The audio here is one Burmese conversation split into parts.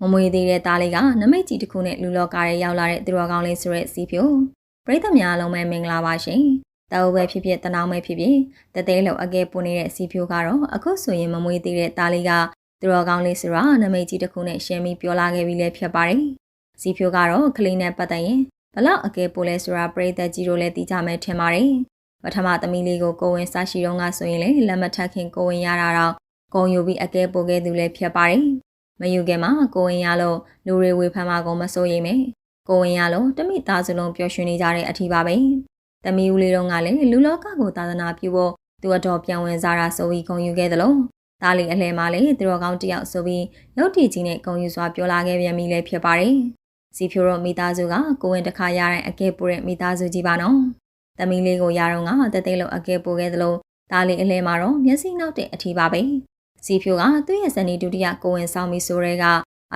မမွေသေးတဲ့သားလေးကနမိတ်ကြီးတစ်ခုနဲ့လူလောကရဲရောက်လာတဲ့သူတော်ကောင်းလေးဆိုတဲ့စီဖြိုပရိသတ်များအလုံးပဲမင်္ဂလာပါရှင်။တောက်ပဲဖြစ်ဖြစ်တနောင်းပဲဖြစ်ဖြစ်တသေးလုံးအကဲပွနေတဲ့စီဖြိုကတော့အခုဆိုရင်မမွေသေးတဲ့သားလေးကသူတော်ကောင်းလေးဆိုတာနမိတ်ကြီးတစ်ခုနဲ့ရှင်းပြီးပြောလာခဲ့ပြီးလည်းဖြစ်ပါတယ်။စီဖြိုကတော့ကလေးနဲ့ပတ်သက်ရင်ဘလောက်အကဲပို့လဲဆိုတာပရိသတ်ကြီးတို့လည်းသိကြမယ်ထင်ပါတယ်။ပထမသမီးလေးကိုကိုဝင်စားရှိတော့ကဆိုရင်လည်းလက်မထက်ခင်ကိုဝင်ရတာတော့ဂုံယူပြီးအကဲပို့ခဲ့သူလည်းဖြစ်ပါတယ်။ မယူခင်မှာကိုဝင်ရလို့လူတွေဝေဖန်မှာကိုမစိုးရိမ်မယ်။ကိုဝင်ရလို့တမိသားစုလုံးပျော်ရွှင်နေကြတဲ့အထီးပါပဲ။သမီးဦးလေးတို့ကလည်းလူလောကကိုသာသနာပြုဖို့သူအတော်ပြန်ဝင်စားတာဆိုပြီးဂုံယူခဲ့သလိုသားလေးအလှဲမှာလည်းသူတော်ကောင်းတယောက်ဆိုပြီးရုတ်တည်ကြီးနဲ့ဂုံယူစွာပြောလာခဲ့ပြန်ပြီလည်းဖြစ်ပါတယ်။စီဖြိုတို့မိသားစုကကိုဝင်တစ်ခါရတဲ့အကဲပို့တဲ့မိသားစုကြီးပါနော်။သမီးလေးကိုရတော့ကတသိလို့အကဲပို့ခဲ့သလိုသားလေးအလှဲမှာတော့မျက်စိနောက်တဲ့အထီးပါပဲ။ စီဖြိုကသူ့ရဲ့ဇနီးဒုတိယကိုဝင်ဆောင်ပြီးဆိုတဲ့က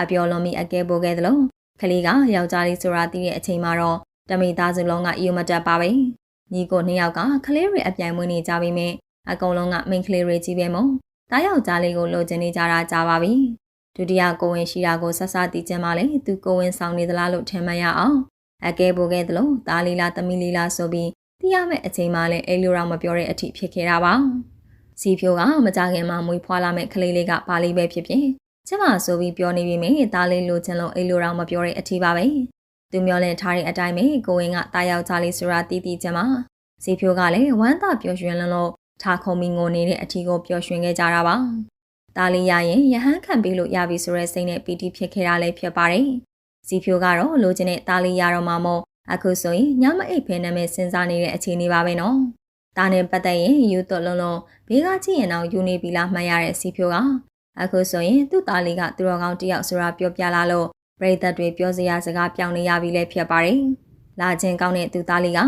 အပြော်လွန်ပြီးအကဲပို့ခဲ့သလိုကလေးကယောက်ျားလေးဆိုတာသိတဲ့အချိန်မှာတော့တမိသားစုလုံးကယူမတက်ပါပဲ။ညီကိုနှစ်ယောက်ကကလေးတွေအပြိုင်မွေးနေကြပြီးမြင်အကုန်လုံးကမိန်းကလေးတွေကြီးပဲမို့တားယောက်ျားလေးကိုလိုချင်နေကြတာကြားပါပြီ။ဒုတိယကိုဝင်ရှိတာကိုဆက်စတီးချင်မှလေသူကိုဝင်ဆောင်နေသလားလို့ထင်မှရအောင်အကဲပို့ခဲ့သလိုတားလီလာသမီးလီလာဆိုပြီးသိရမယ့်အချိန်မှလည်းအဲ့လိုတော့မပြောတဲ့အထိဖြစ်ခဲ့တာပါ။ စီဖြိုကမကြခင်မှာမွေးဖွားလာမဲ့ကလေးလေးကပါလေးပဲဖြစ်ဖြစ်ကျမဆိုပြီးပြောနေပြီမေတားလေးလိုချင်လို့အဲ့လိုတော့မပြောတဲ့အထိပါပဲ။သူမျောလင့်ထားတဲ့အတိုင်းပဲကိုဝင်ကတားယောက်ျားလေးဆိုတာတီးတီးချင်မှာစီဖြိုကလည်းဝမ်းသာပျော်ရွှင်လွန်းလို့ထားခုံမီငိုနေတဲ့အထီကိုပျော်ရွှင်ခဲ့ကြတာပါ။တားလေးရရင်ရဟန်းခံပေးလို့ရပြီဆိုတဲ့စိတ်နဲ့ပီတိဖြစ်ခဲ့တာလည်းဖြစ်ပါတယ်။စီဖြိုကတော့လိုချင်တဲ့တားလေးရတော့မှမို့အခုဆိုရင်ညမအိပ်ဖဲနာမည်စဉ်းစားနေတဲ့အခြေအနေပါပဲနော်။ ဒါနဲ့ပတ်သက်ရင်ယူသွလုံးလုံးဘေးကကြည့်ရင်တော့ယူနေပြီလားမှတ်ရတဲ့စီဖြိုကအခုဆိုရင်သူ့သားလေးကသူတော်ကောင်းတယောက်ဆိုတာပြောပြလာလို့ပရိသတ်တွေပြောစရာစကားပြောင်းနေရပြီလည်းဖြစ်ပါတယ်။လာခြင်းကောင်းတဲ့သူသားလေးက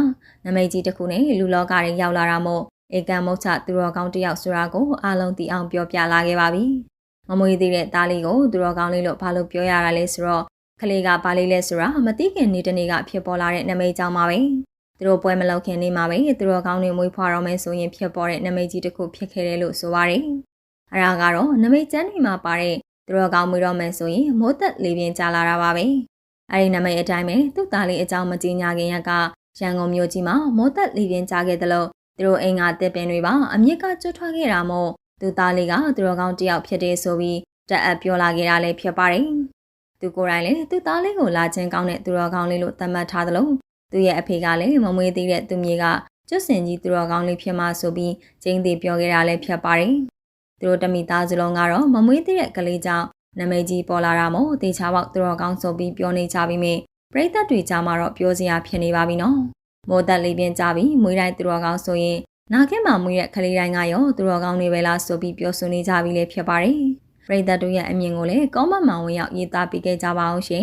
နမိတ်ကြီးတစ်ခုနဲ့လူလောကတွေရောက်လာတာမို့ဧကံမုတ်ချသူတော်ကောင်းတယောက်ဆိုတာကိုအားလုံးသိအောင်ပြောပြလာခဲ့ပါပြီ။မမွေးသေးတဲ့သားလေးကိုသူတော်ကောင်းလေးလို့ဘာလို့ပြောရတာလဲဆိုတော့ကလေးကဘာလေးလဲဆိုတာမသိခင်နေ့တနေ့ကဖြစ်ပေါ်လာတဲ့နမိတ်ကြောင့်ပါပဲ။ သူတို့ပွဲမလုပ်ခင်နေ့မှာပဲသူတော်ကောင်းတွေမွေးဖွားတော့မယ်ဆိုရင်ဖြစ်ပေါ်တဲ့နမိတ်ကြီးတစ်ခုဖြစ်ခဲ့တယ်လို့ဆိုပါတယ်။အဲဒါကတော့နမိတ်ကျမ်းတွေမှာပါတဲ့သူတော်ကောင်းမွေးတော့မယ်ဆိုရင်မိုးသက်လေးပြင်းကြလာတာပါပဲ။အဲဒီနမိတ်အတိုင်းပဲသူ့သားလေးအကြောင်းမကြီးညာခင်ရကရန်ကုန်မြို့ကြီးမှာမိုးသက်လေးပြင်းကြခဲ့တယ်လို့သူတို့အိမ်ကတစ်ပင်တွေပါအမြင့်ကကျွတ်ထွက်ခဲ့တာမို့သူသားလေးကသူတော်ကောင်းတယောက်ဖြစ်တယ်ဆိုပြီးတက်အပ်ပြောလာခဲ့တာလည်းဖြစ်ပါတယ်။သူကိုယ်တိုင်လည်းသူသားလေးကိုလာချင်းကောင်းတဲ့သူတော်ကောင်းလေးလို့သတ်မှတ်ထားသလို သူရဲ့အဖေကလည်းမမွေးသေးတဲ့သူမြေကကျွတ်စင်ကြီးသူတော်ကောင်းလေးဖြစ်မှဆိုပြီးကျင်းသေးပြောခဲ့တာလည်းဖြစ်ပါတယ်။သူတို့တမိသားစုလုံးကတော့မမွေးသေးတဲ့ကလေးကြောင့်နမိတ်ကြီးပေါ်လာတာမို့တေချာပေါက်သူတော်ကောင်းဆိုပြီးပြောနေကြပြီးမြင်ပရိသတ်တွေကြားမှာတော့ပြောစရာဖြစ်နေပါပြီနော်။မိုးသက်လေးပြင်းကြပြီးမွေးတိုင်းသူတော်ကောင်းဆိုရင်နာခက်မှာမွေးတဲ့ကလေးတိုင်းကရောသူတော်ကောင်းတွေပဲလားဆိုပြီးပြောဆိုနေကြပြီလေဖြစ်ပါတယ်။ပရိသတ်တို့ရဲ့အမြင်ကိုလည်းကောမန့်မောင်ဝင်ရောက်ရေးသားပေးခဲ့ကြပါအောင်ရှင်